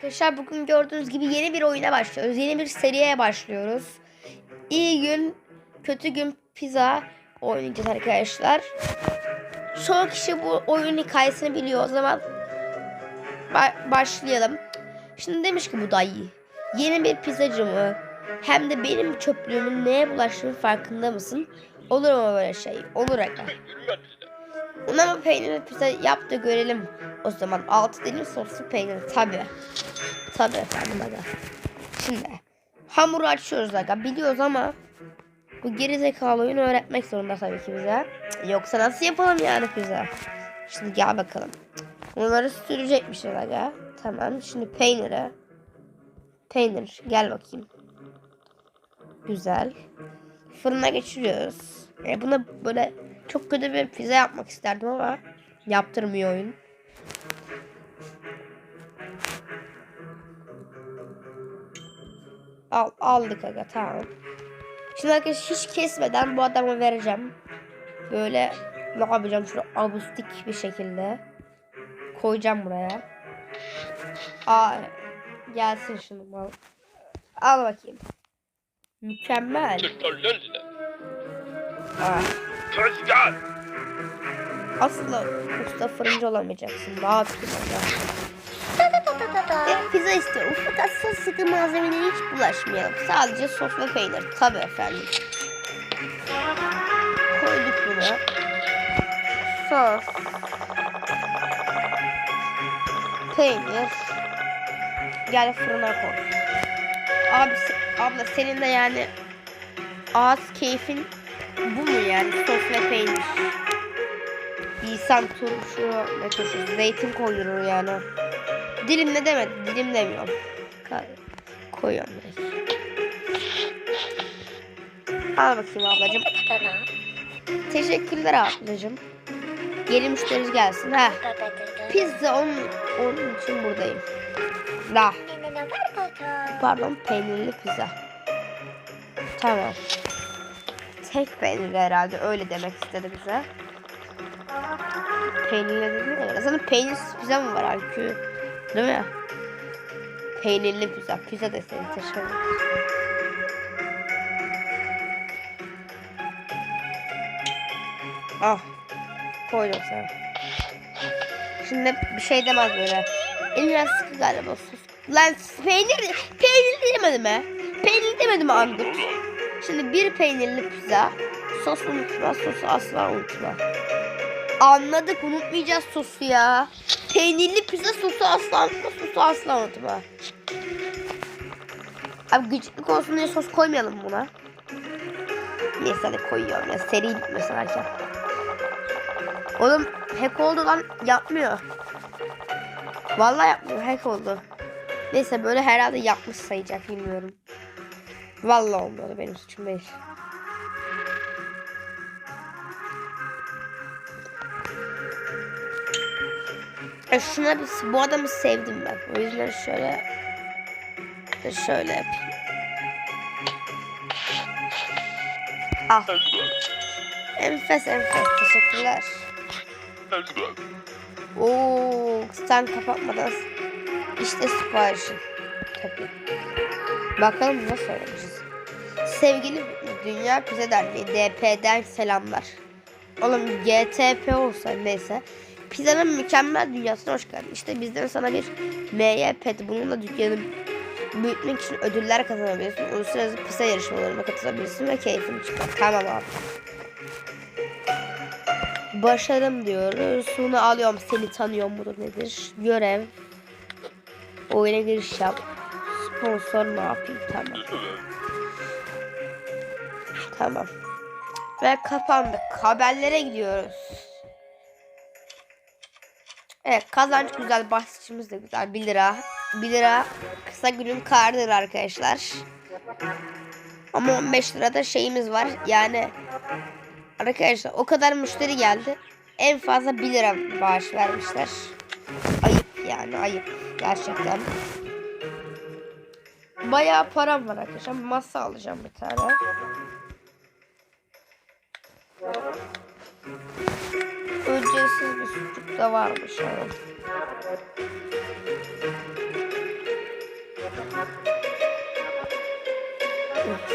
Arkadaşlar bugün gördüğünüz gibi yeni bir oyuna başlıyoruz. Yeni bir seriye başlıyoruz. İyi gün, kötü gün pizza oynayacağız arkadaşlar. Çoğu kişi bu oyun hikayesini biliyor. O zaman ba- başlayalım. Şimdi demiş ki bu dayı. Yeni bir pizzacı mı? Hem de benim çöplüğümün neye bulaştığının farkında mısın? Olur mu böyle şey? Olur aga. Una mı peynirli pizza yap da görelim. O zaman altı dilim soslu peynir tabi. Tabi efendim aga. Şimdi hamuru açıyoruz aga. Biliyoruz ama bu gerizekalı oyunu öğretmek zorunda tabii ki bize. Yoksa nasıl yapalım yani pizza? Şimdi gel bakalım. Bunları sürecekmişiz aga. Tamam şimdi peyniri. Peynir gel bakayım. Güzel. Fırına geçiriyoruz. E buna böyle çok kötü bir pizza yapmak isterdim ama yaptırmıyor oyun. Al, aldık aga tamam. Şimdi arkadaşlar hiç kesmeden bu adama vereceğim. Böyle ne yapacağım şunu abustik bir şekilde koyacağım buraya. Aa, gelsin şunu al. Al bakayım. Mükemmel. Aa, Tezgah. asla usta fırıncı olamayacaksın. Ne yapayım aga? Ben pizza istiyorum. Fakat sos sıkı malzemelere hiç bulaşmayalım. Sadece sos ve peynir. Tabii efendim. Koyduk bunu. Sos. Peynir. Gel fırına koy. Abi, abla senin de yani ağız keyfin bu mu yani ve peynir? İnsan turşu ne turşu zeytin koyuyor yani. Dilim ne demedi dilim demiyorum. Koyuyorum. Al bakayım ablacığım. Teşekkürler ablacığım. Yeni müşteri gelsin. Ha. Pizza onun, onun için buradayım. La. Pardon peynirli pizza. Tamam. Tek peynirli herhalde öyle demek istedi bize. Peynirli dedi ya. Zaten peynirsiz pizza mı var halbuki? Değil mi? Peynirli pizza. Pizza deseydi teşekkür ederim. Ah. Koydum sana. Şimdi bir şey demez böyle. Eline sıkı galiba sus. Lan peynir, peynir demedim mi? Peynir demedim mi Angut? Şimdi bir peynirli pizza. Sos unutma, sosu asla unutma. Anladık unutmayacağız sosu ya. Peynirli pizza sosu asla unutma, sosu asla unutma. Abi gıcıklık olsun diye sos koymayalım buna. Neyse hadi koyuyorum ya seri bitmesin erken. Oğlum hack oldu lan yapmıyor. Vallahi yapmıyor hack oldu. Neyse böyle herhalde yapmış sayacak bilmiyorum. Vallahi olmadı benim suçum değil. E şuna bir, bu adamı sevdim ben. O yüzden şöyle şöyle yapayım. Al. Enfes enfes teşekkürler. Oo, sen kapatmadan işte siparişin. Tabii. Bakalım nasıl söylemişiz. Sevgili Dünya Pizza Derneği DP'den selamlar. Oğlum GTP olsa neyse. Pizzanın mükemmel dünyasına hoş geldin. İşte bizden sana bir MYP. Bununla dükkanı büyütmek için ödüller kazanabilirsin. Uluslararası pizza yarışmalarına katılabilirsin ve keyfini çıkar. Tamam abi. Başarım diyoruz. Bunu alıyorum. Seni tanıyorum mudur nedir? Görev. Oyuna giriş yap. Sponsor ne yapayım? Tamam. Tamam. Ve kapandık. Haberlere gidiyoruz. Evet kazanç güzel. Bahsişimiz de güzel. 1 lira. 1 lira kısa günün kardır arkadaşlar. Ama 15 lirada şeyimiz var. Yani Arkadaşlar o kadar müşteri geldi. En fazla 1 lira bağış vermişler. Ayıp yani ayıp. Gerçekten. Bayağı param var arkadaşlar. Masa alacağım bir tane. Öncesiz bir sucuk da varmış. Evet.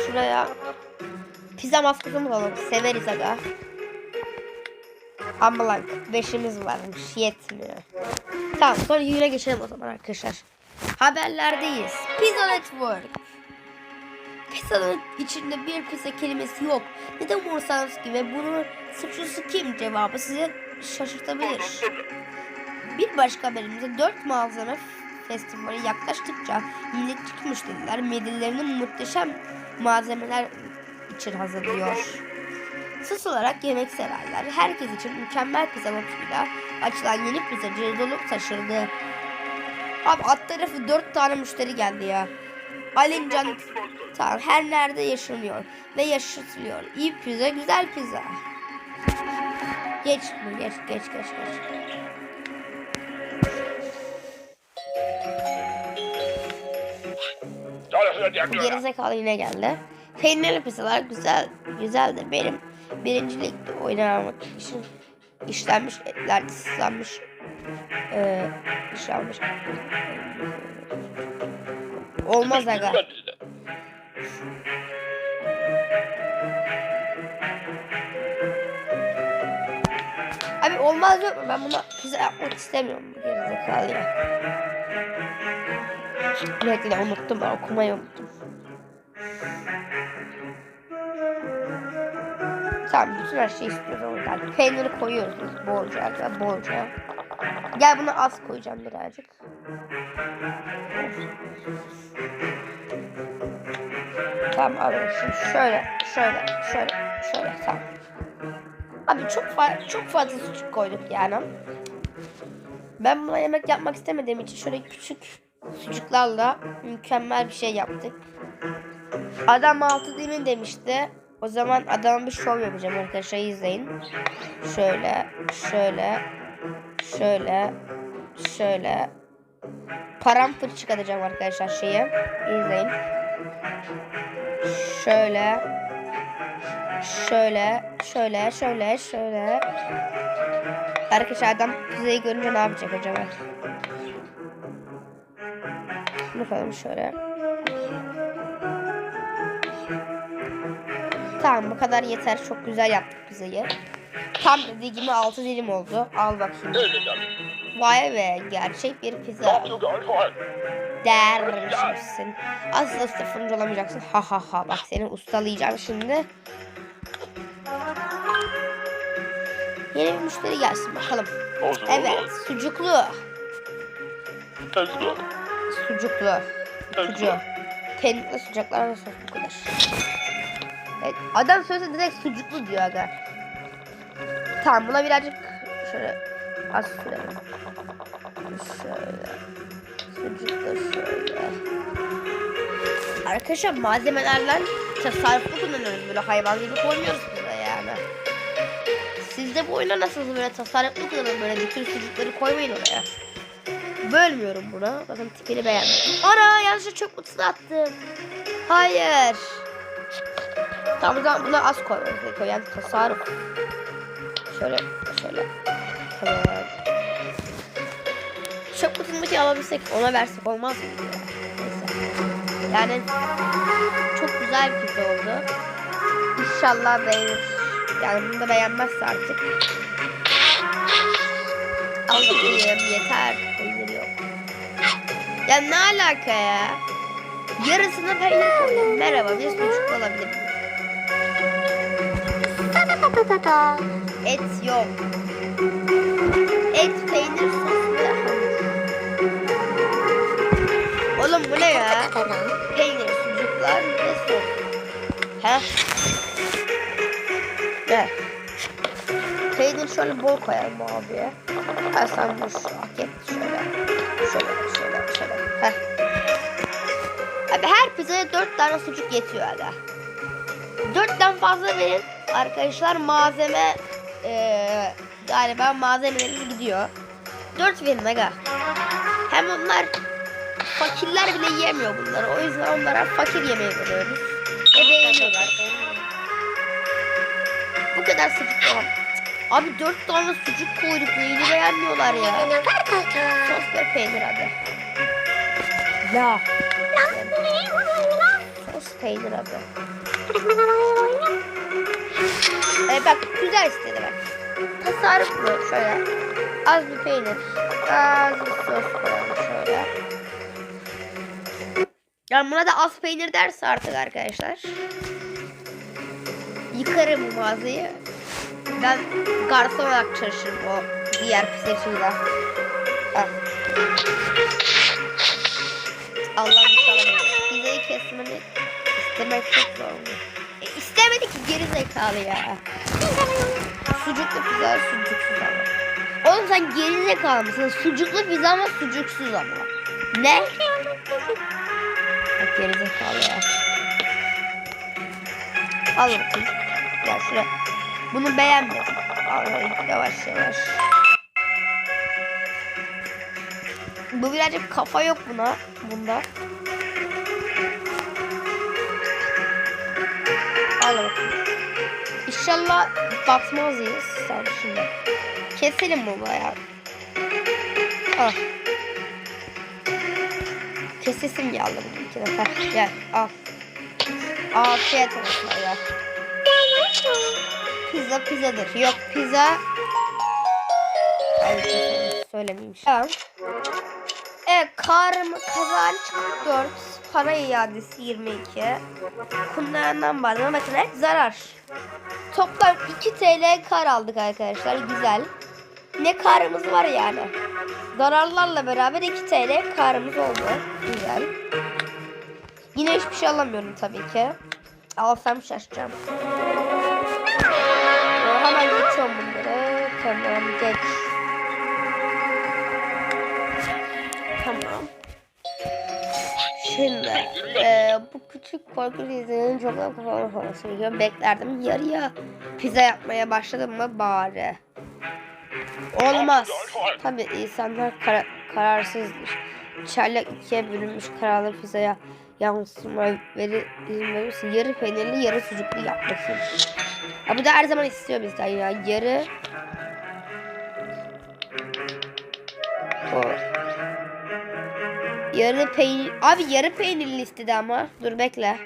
Şuraya pizza maskımız alalım. Severiz aga. Ama lan beşimiz varmış. Yetmiyor. Tamam sonra yüğüne geçelim o zaman arkadaşlar. Haberlerdeyiz. Pizza Network. Pizzanın içinde bir pizza kelimesi yok. Neden umursanız ki ve bunun suçlusu kim cevabı size şaşırtabilir. Bir başka haberimizde 4 malzeme festivali yaklaştıkça milletçi müşteriler midelerini muhteşem malzemeler için hazırlıyor. Sos olarak yemek severler. Herkes için mükemmel pizza notuyla açılan yeni pizzacı dolup taşırdı. Abi alt tarafı 4 tane müşteri geldi ya. Alincan Tamam her nerede yaşanıyor ve yaşatılıyor. İyi pizza güzel pizza. Geç mi? Geç geç geç geç. Bu gerizekalı yine geldi. Peynirli pizzalar güzel güzeldir. Benim birincilikte oynamak için işlenmiş etler ıslanmış eee işlenmiş olmaz aga. Abi olmaz yok mu? Ben buna pizza yapmak istemiyorum. Gerizekalı ya. Bekle unuttum ben okumayı unuttum. Tamam bütün her şeyi istiyoruz oradan. Peyniri koyuyoruz biz bolca bolca. Gel bunu az koyacağım birazcık. Tamam şimdi şöyle şöyle şöyle şöyle tamam. Abi çok fa çok fazla sucuk koyduk yani. Ben buna yemek yapmak istemediğim için şöyle küçük sucuklarla mükemmel bir şey yaptık. Adam altı dilim demişti. O zaman adama bir şov yapacağım arkadaşlar izleyin. Şöyle, şöyle, şöyle, şöyle. Paramparça çıkartacağım arkadaşlar şeyi. İzleyin. Şöyle, şöyle, şöyle, şöyle, şöyle. Arkadaşlar adam pizzayı görünce ne yapacak acaba? Bakalım şöyle. Tamam bu kadar yeter. Çok güzel yaptık pizzayı. Tam dediği gibi altı dilim oldu. Al bakayım. Vay be gerçek bir pizza. Dermişsin. Asla usta fırıncı olamayacaksın. Ha ha ha. Bak seni ustalayacağım şimdi. Yeni bir müşteri gelsin bakalım. Evet sucuklu. Sucuklu. Sucu. Kendine sucuklar ve sos bu kadar. Evet, adam söylese direkt sucuklu diyor aga. Tamam buna birazcık şöyle az sürelim. Şöyle. Sucuklu şöyle. Arkadaşlar malzemelerden tasarruflu kullanıyoruz böyle hayvan gibi koymuyoruz bize yani. Siz de bu oyuna nasıl böyle tasarruflu kullanın böyle bütün sucukları koymayın oraya. Bölmüyorum bunu. Bakın tipini beğenmedim. Ana yanlışlıkla çöp kutusuna attım. Hayır. Tamam o buna az koymamız gerekiyor. Yani tasarruf. Şöyle şöyle. Tamam. Çöp kutusundaki alabilsek ona versek olmaz mı? Neyse. Yani çok güzel bir pizza oldu. İnşallah beğenir. Yani bunu da beğenmezse artık. Al bakayım yeter. Peynir yok. Ya ne alaka ya? Yarısına peynir koydum. Merhaba bir sucuk alabilir miyim? Et yok. Et, peynir, sos ve hamur. Oğlum bu ne ya? Peynir, sucuklar ve sos. He? Ne? Peynir şöyle bol koyalım abiye. Sen bu şu şöyle. Şöyle, şöyle, şöyle. Heh. Abi her pizzaya dört tane sucuk yetiyor aga. Dörtten fazla verin. Arkadaşlar malzeme eee, galiba malzemelerimiz gidiyor. Dört verin aga. Hem onlar fakirler bile yiyemiyor bunları. O yüzden onlara fakir yemeği veriyoruz. Ve beğeniyorlar. Bu kadar sucuk tamam. Abi dört tane sucuk koyduk. Neyini beğenmiyorlar ya. Sos ve peynir adı. La. Sos peynir adı. E bak güzel istedi bak. Tasarruflu şöyle. Az bir peynir. Az bir sos koyalım şöyle. Yani buna da az peynir derse artık arkadaşlar. Yıkarım bu mağazayı. Ben garson olarak çalışırım o diğer pizzacıyla. Al. Allah bir kesmeni istemek çok zor. İstemedi ki geri zekalı ya. Sucuklu pizza sucuksuz ama. Oğlum sen geri zekalı mısın? Sucuklu pizza ama sucuksuz ama. Ne? Bak geri zekalı ya. Al bakayım. Ya şuraya. Bunu beğenmedim. Al yavaş yavaş. Bu birazcık kafa yok buna. Bunda. Al bakayım. İnşallah batmazız. Sen şimdi. Keselim bunu ya. Al. Kesesim geldi bunu iki defa. Gel al. Afiyet olsun ya. Pizza pizzadır. Yok pizza. Ay, söylemeyeyim. Tamam. Evet karım kazanç 44. Para iadesi 22. Bunlardan bazı bakın hep zarar. Toplam 2 TL kar aldık arkadaşlar. Güzel. Ne karımız var yani. Zararlarla beraber 2 TL karımız oldu. Güzel. Yine hiçbir şey alamıyorum tabii ki. Alsam şaşacağım. Hemen geçiyorum bunları. Tamam geç. Şimdi e, bu küçük korkunç izlenin çok da kafalı olması gerekiyor. Beklerdim yarıya pizza yapmaya başladım mı bari. Olmaz. Tabii insanlar kara- kararsızdır. Çaylak ikiye bölünmüş kararlı pizzaya yansıma veri, izin verirsin. Yarı peynirli yarı sucuklu yap bakayım. Ya bu da her zaman istiyor bizden ya. Yarı Yarı peynir. Abi yarı peynirli istedi ama. Dur bekle.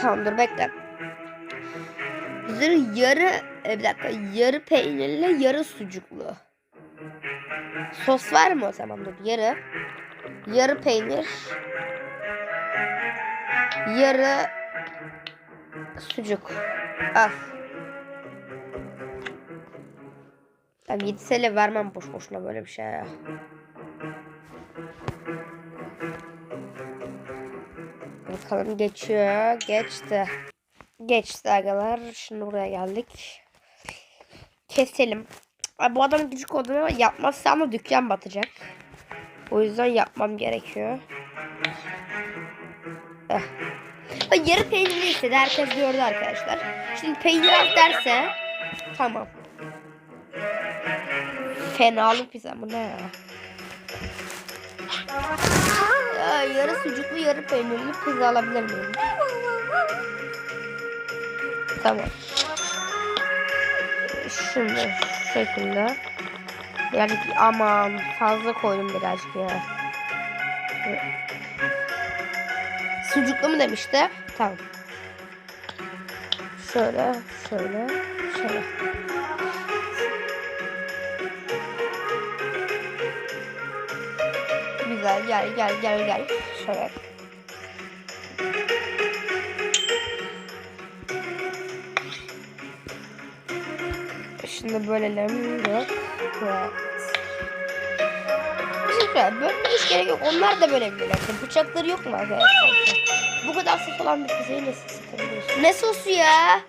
Tamam dur bekle. Bizleri yarı e, bir dakika yarı peynirli yarı sucuklu. Sos var mı o zaman dur yarı. Yarı peynir. Yarı sucuk. Al. Ben 7 TL vermem boş boşuna böyle bir şey ya. Bakalım geçiyor. Geçti. Geçti agalar. Şimdi buraya geldik. Keselim. Ay, bu adam küçük olduğunu ama yapmazsa ama dükkan batacak. O yüzden yapmam gerekiyor. Eh. Yarı peynirli istedi. Herkes gördü arkadaşlar. Şimdi peynir az derse tamam. Fenalık pizza bu ne ya? ya? Yarı sucuklu yarı peynirli pizza alabilir miyim? Tamam. Şimdi şu şekilde. Yani aman fazla koydum birazcık ya. Sucuklu mu demişti? Tamam. Şöyle, şöyle, şöyle. Güzel gel gel gel gel. Şöyle. Şimdi bölelim. Yok. Evet. Güzel. Bölmemiz gerek yok. Onlar da bölebilirler. Bıçakları yok mu arkadaşlar? Bu kadar sos olan bir pizzayı nasıl? Ne sosu ya?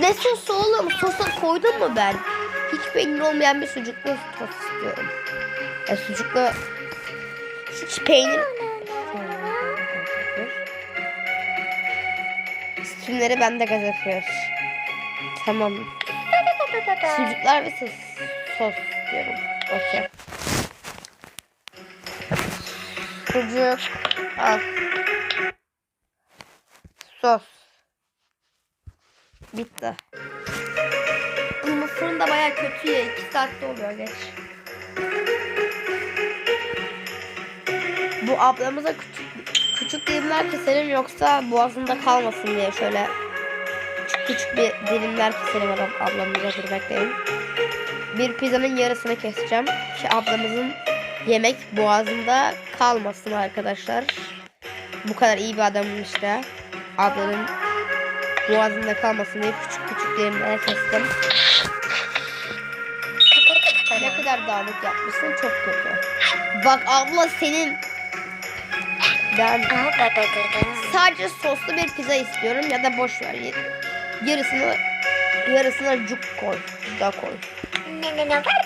Ne sosu oğlum? Sosa koydun mu ben? Hiç peynir olmayan bir sucuklu sos istiyorum. Ya sucuklu hiç peynir Sütünleri bende gaz yapıyor. Tamam. Sucuklar ve sos, sos diyorum. Okey. Sucuk. Al. Sos. Bitti. Bu fırın da baya kötü ya. 2 saatte oluyor geç. Bu ablamıza küçük küçük dilimler keselim yoksa boğazında kalmasın diye şöyle küçük küçük bir dilimler keselim ab- ablamıza dur bekleyin. Bir pizzanın yarısını keseceğim ki ablamızın yemek boğazında kalmasın arkadaşlar. Bu kadar iyi bir adamım işte. Ablanın boğazında kalmasın diye küçük küçük dilimlere kestim. Ne kadar dağınık yapmışsın çok kötü. Bak abla senin ben sadece soslu bir pizza istiyorum ya da boş ver. Yarısını yarısına cuk koy. Da koy.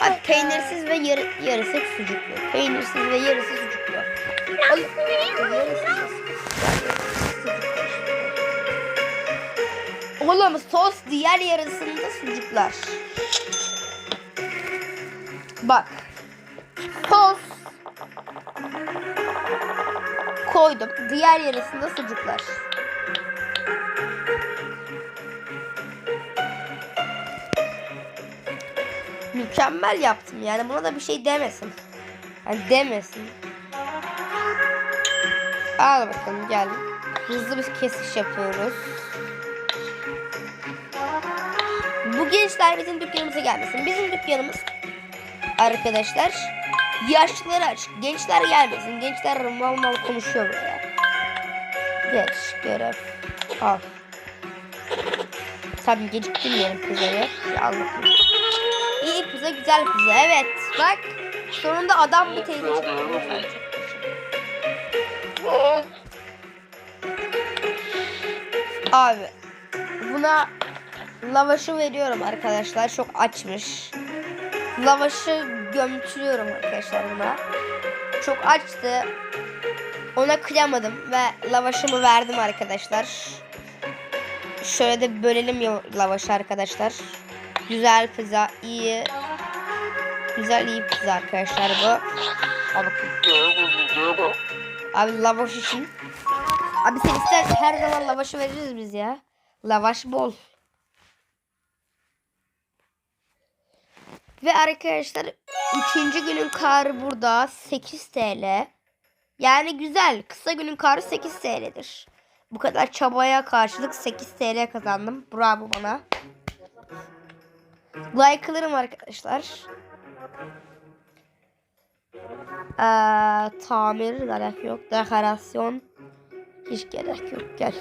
Abi peynirsiz ve yarı, yarısı sucuklu. Peynirsiz ve yarısı sucuklu. Oy, yarısı sucuklu. Oğlum sos diğer yarısında sucuklar. Bak. Sos koydum. Diğer yarısında sucuklar. Mükemmel yaptım yani buna da bir şey demesin. Yani demesin. Al bakalım gel. Hızlı bir kesiş yapıyoruz. Bu gençler bizim dükkanımıza gelmesin. Bizim dükkanımız arkadaşlar yaşlıları aç. Gençler gelmesin. Gençler mal mal konuşuyor burada. Geç görev. Al. Tabii geciktirmeyelim pizzayı. Bir Al bakayım. İyi pizza güzel pizza. Evet bak. Sonunda adam bir teyze çıktı. Abi buna lavaşı veriyorum arkadaşlar. Çok açmış. Lavaşı gömçülüyorum arkadaşlar buna. Çok açtı. Ona kıyamadım ve lavaşımı verdim arkadaşlar. Şöyle de bölelim lavaşı arkadaşlar. Güzel pizza, iyi. Güzel iyi pizza arkadaşlar bu. Al. Abi lavaş için. Abi sen ister her zaman lavaşı veririz biz ya. Lavaş bol. Ve arkadaşlar üçüncü günün karı burada 8 TL. Yani güzel. Kısa günün karı 8 TL'dir. Bu kadar çabaya karşılık 8 TL kazandım. Bravo bana. Like'larım arkadaşlar. Ee, tamir gerek yok. Dekorasyon hiç gerek yok. Gel.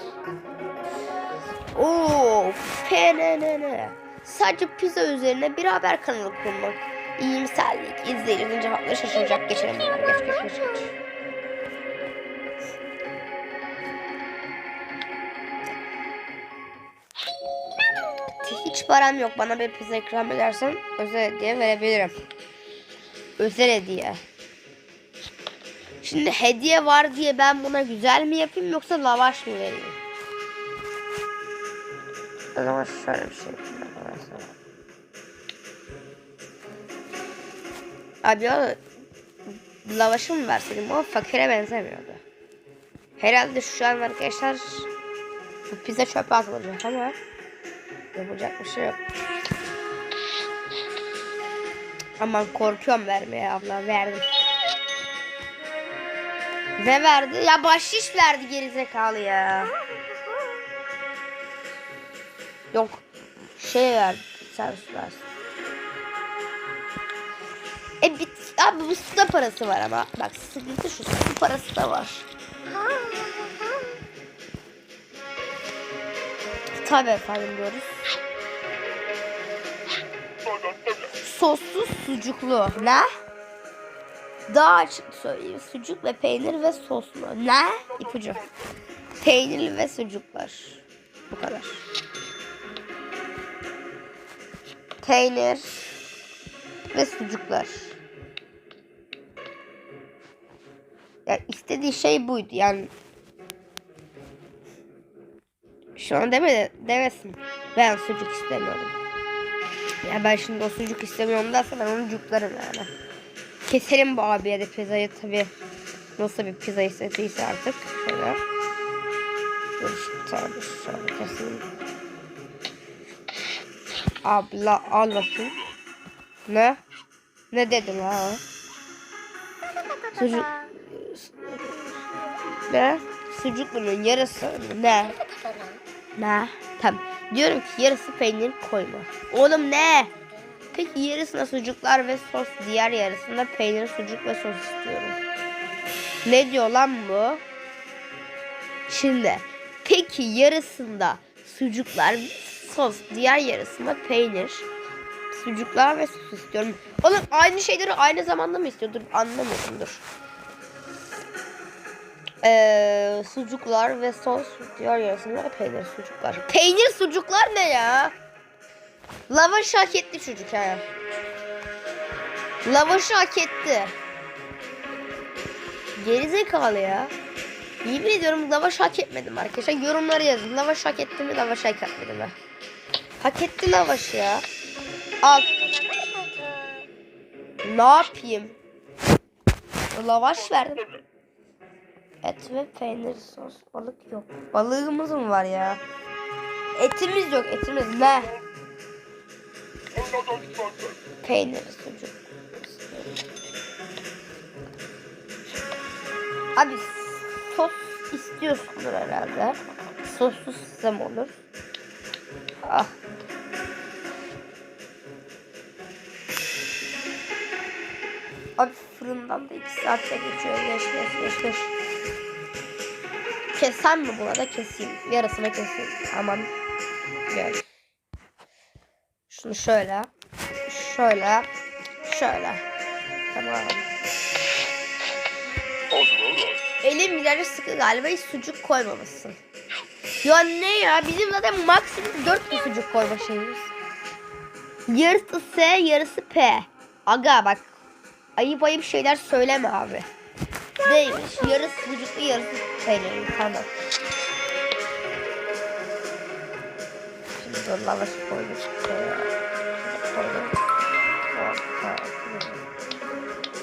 Oo, PNN. Sadece pizza üzerine bir haber kanalı kurmak. İyimserlik, izleyicinin cevapları şaşıracak. Geçelim. Geç geç geç. geç. Hiç param yok. Bana bir pizza ikram edersen özel hediye verebilirim. Özel hediye. Şimdi hediye var diye ben buna güzel mi yapayım yoksa lavaş mı vereyim? O zaman şöyle bir şey yapayım Abi ya lavaşı mı verseydim o fakire benzemiyordu. Herhalde şu an arkadaşlar bu pizza çöpe atılacak ama yapacak bir şey yok. Aman korkuyorum vermeye abla verdim. Ve verdi. Ya bahşiş verdi gerizekalı ya. Yok. Şey verdi. Servis versin. E bit abi bu sıra parası var ama. Bak sıkıntı şu sıra parası da var. Tabii efendim diyoruz. Sossuz sucuklu. Ne? Daha açık söyleyeyim. Sucuk ve peynir ve soslu. Ne? İpucu. Peynirli ve sucuklar. Bu kadar. Peynir ve sucuklar. Ya istediği şey buydu yani. Şu an demedi, demesin. Ben sucuk istemiyorum. Ya ben şimdi o sucuk istemiyorum derse ben onu cuklarım yani. Keselim bu abiye de pizzayı tabi. Nasıl bir pizza istediyse artık. Şöyle. Dur tabi şöyle keselim. Abla al bakayım. Ne? Ne dedim ha? Sucuk. Ne? sucuk yarısı ne? Ne? Tamam. Diyorum ki yarısı peynir koyma. Oğlum ne? Peki yarısına sucuklar ve sos, diğer yarısında peynir, sucuk ve sos istiyorum. Ne diyor lan bu? Şimdi peki yarısında sucuklar, sos, diğer yarısında peynir, sucuklar ve sos istiyorum. Oğlum aynı şeyleri aynı zamanda mı istiyordur? Anlamadım dur. Ee, sucuklar ve sos, diğer yarısında peynir, sucuklar. Peynir, sucuklar ne ya? Lavaş hak etti çocuk ha. Lavaşı hak etti. Gerizekalı ya. Yemin ediyorum lavaş hak etmedim arkadaşlar. Yorumlara yazın. Lavaş hak etti mi lavaş hak etmedi mi? Hak etti lavaş ya. Al. Ne yapayım? Lavaş verdim. Et ve peynir sos. Balık yok. Balığımız mı var ya? Etimiz yok. Etimiz ne? Peynir, sucuk. Abi sos istiyorsundur herhalde. Sossuz sistem olur. Ah. Abi fırından da 2 saatte geçiyor. Geç geç geç geç. Kesen mi buna da keseyim. Yarısını keseyim. Aman. Gel. Şunu şöyle. Şöyle. Şöyle. Tamam. Elim birazcık sıkı galiba hiç sucuk koymamışsın. Ya ne ya? Bizim zaten maksimum 4 bir sucuk koyma şeyimiz. Yarısı S, yarısı P. Aga bak. Ayıp ayıp şeyler söyleme abi. Değilmiş. Yarısı sucuklu, yarısı peynirli. Tamam. Şimdi. Şuraya. Koydum. Hoppa.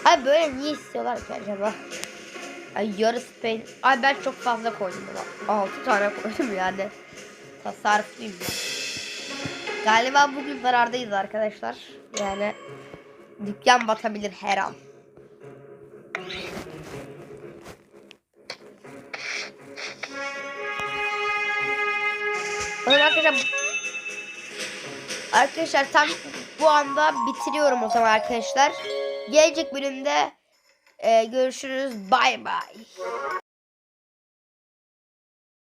Ay böyle niye istiyorlar ki acaba? Ay yarısı peynir. Ay ben çok fazla koydum ama. 6 tane koydum yani. Tasarrufluyum ben. Galiba bugün zarardayız arkadaşlar. Yani dükkan batabilir her an. Zaman arkadaşlar Arkadaşlar tam bu anda bitiriyorum o zaman arkadaşlar. Gelecek bölümde e, görüşürüz. Bay bay.